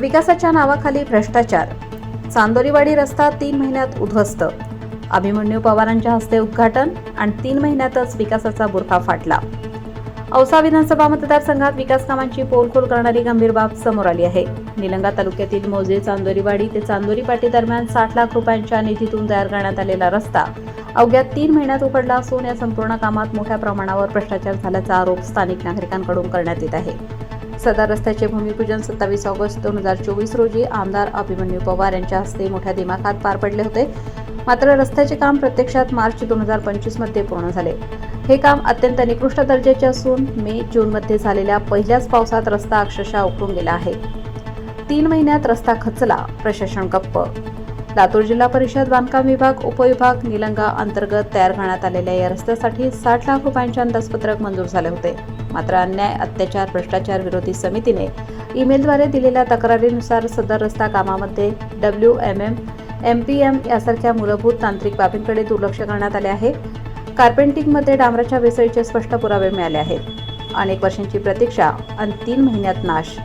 विकासाच्या नावाखाली भ्रष्टाचार. चांदोरीवाडी रस्ता तीन महिन्यात उद्ध्वस्त अभिमन्यू पवारांच्या हस्ते उद्घाटन आणि तीन महिन्यातच विकासाचा बुरखा फाटला. औसा विधानसभा मतदारसंघात विकास कामांची पोलखोल करणारी गंभीर बाब समोर आली आहे. निलंगा तालुक्यातील मोजे चांदोरीवाडी ते चांदोरी पाटी दरम्यान साठ लाख रुपयांच्या निधीतून तयार करण्यात आलेला रस्ता अवघ्या तीन महिन्यात उघडला असून या संपूर्ण कामात मोठ्या प्रमाणावर भ्रष्टाचार झाल्याचा आरोप स्थानिक नागरिकांकडून करण्यात येत आहे. सदर रस्त्याचे भूमिपूजन सत्तावीस ऑगस्ट दोन हजार चोवीस रोजी आमदार अभिमन्यू पवार यांच्या हस्ते मोठ्या दिमाखात पार पडले होते. मात्र रस्त्याचे काम प्रत्यक्षात मार्च दोन हजार पंचवीसमध्ये पूर्ण झाले. हे काम अत्यंत निकृष्ट दर्जाचे असून मे जूनमध्ये झालेल्या पहिल्याच पावसात रस्ता अक्षरशः उकळून गेला आहे. तीन महिन्यात रस्ता खचला. प्रशासन गप्प लातूर जिल्हा परिषद बांधकाम विभाग उपविभाग निलंगा अंतर्गत तयार करण्यात आलेल्या या रस्त्यासाठी साठ लाख रुपयांचे अंदाजपत्रक मंजूर झाले होते. मात्र अन्याय अत्याचार भ्रष्टाचार विरोधी समितीने ईमेलद्वारे दिलेल्या तक्रारीनुसार सदर रस्ता कामामध्ये W M M M P M यासारख्या मूलभूत तांत्रिक बाबींकडे दुर्लक्ष करण्यात आले आहे. कार्पेंटिंगमध्ये डांबराच्या भेसळीचे स्पष्ट पुरावे मिळाले आहेत. अनेक वर्षांची प्रतीक्षा आणि तीन महिन्यात नाश.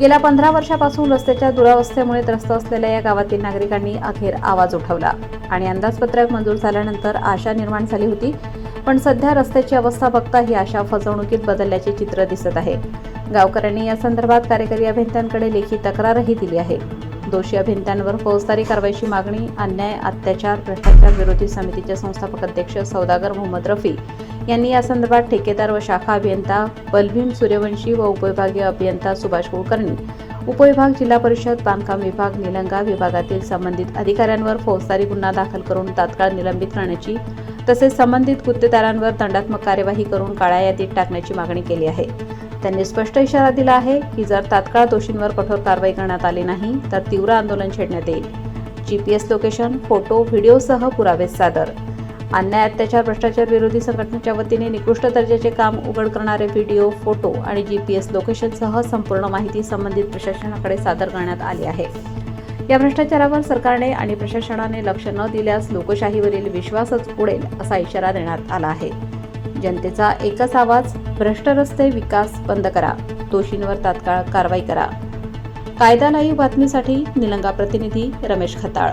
गेल्या पंधरा वर्षापासून रस्त्याच्या दुरावस्थेमुळे त्रस्त असलेल्या या गावातील नागरिकांनी अखेर आवाज उठवला. आणि अंदाजपत्रक मंजूर झाल्यानंतर आशा निर्माण झाली होती. पण सध्या रस्त्याची अवस्था बघता ही आशा फसवणुकीत बदलल्याचे चित्र दिसत आहे. गावकऱ्यांनी या संदर्भात कार्यकारी अभियंत्यांकडे लेखी तक्रारही दिली आहे. दोषी अभियंत्यांवर फौजदारी कारवाईची मागणी अन्याय अत्याचार भ्रष्टाचार विरोधी समितीचे संस्थापक अध्यक्ष सौदागर मोहम्मद रफी यांनी या संदर्भात ठेकेदार व शाखा अभियंता बलभीम सूर्यवंशी व उपविभागीय अभियंता सुभाष कुलकर्णी उपविभाग जिल्हा परिषद बांधकाम विभाग निलंगा विभागातील संबंधित अधिकाऱ्यांवर फौजदारी गुन्हा दाखल करून तात्काळ निलंबित करण्याची तसेच संबंधित गुत्तेदारांवर दंडात्मक कार्यवाही करून काळ्या यादीत टाकण्याची मागणी केली आहे. त्यांनी स्पष्ट इशारा दिला आहे की जर तात्काळ दोषींवर कठोर कारवाई करण्यात आली नाही तर तीव्र आंदोलन छेडण्यात येईल. G P S location photo व्हिडिओसह पुरावे सादर. अन्याय अत्याचार भ्रष्टाचार विरोधी संघटनेच्या वतीने निकृष्ट दर्जाचे काम उघड करणारे व्हिडिओ फोटो आणि जी पी एस लोकेशनसह संपूर्ण माहिती संबंधित प्रशासनाकडे सादर करण्यात आली आहे. या भ्रष्टाचारावर सरकारने आणि प्रशासनाने लक्ष न दिल्यास लोकशाहीवरील विश्वासच उडेल असा इशारा देण्यात आला आहे. जनतेचा एकच आवाज भ्रष्ट रस्ते विकास बंद करा. दोषींवर तात्काळ कारवाई करा. कायदा लाईव्ह बातमीसाठी निलंगा प्रतिनिधी रमेश खताळ.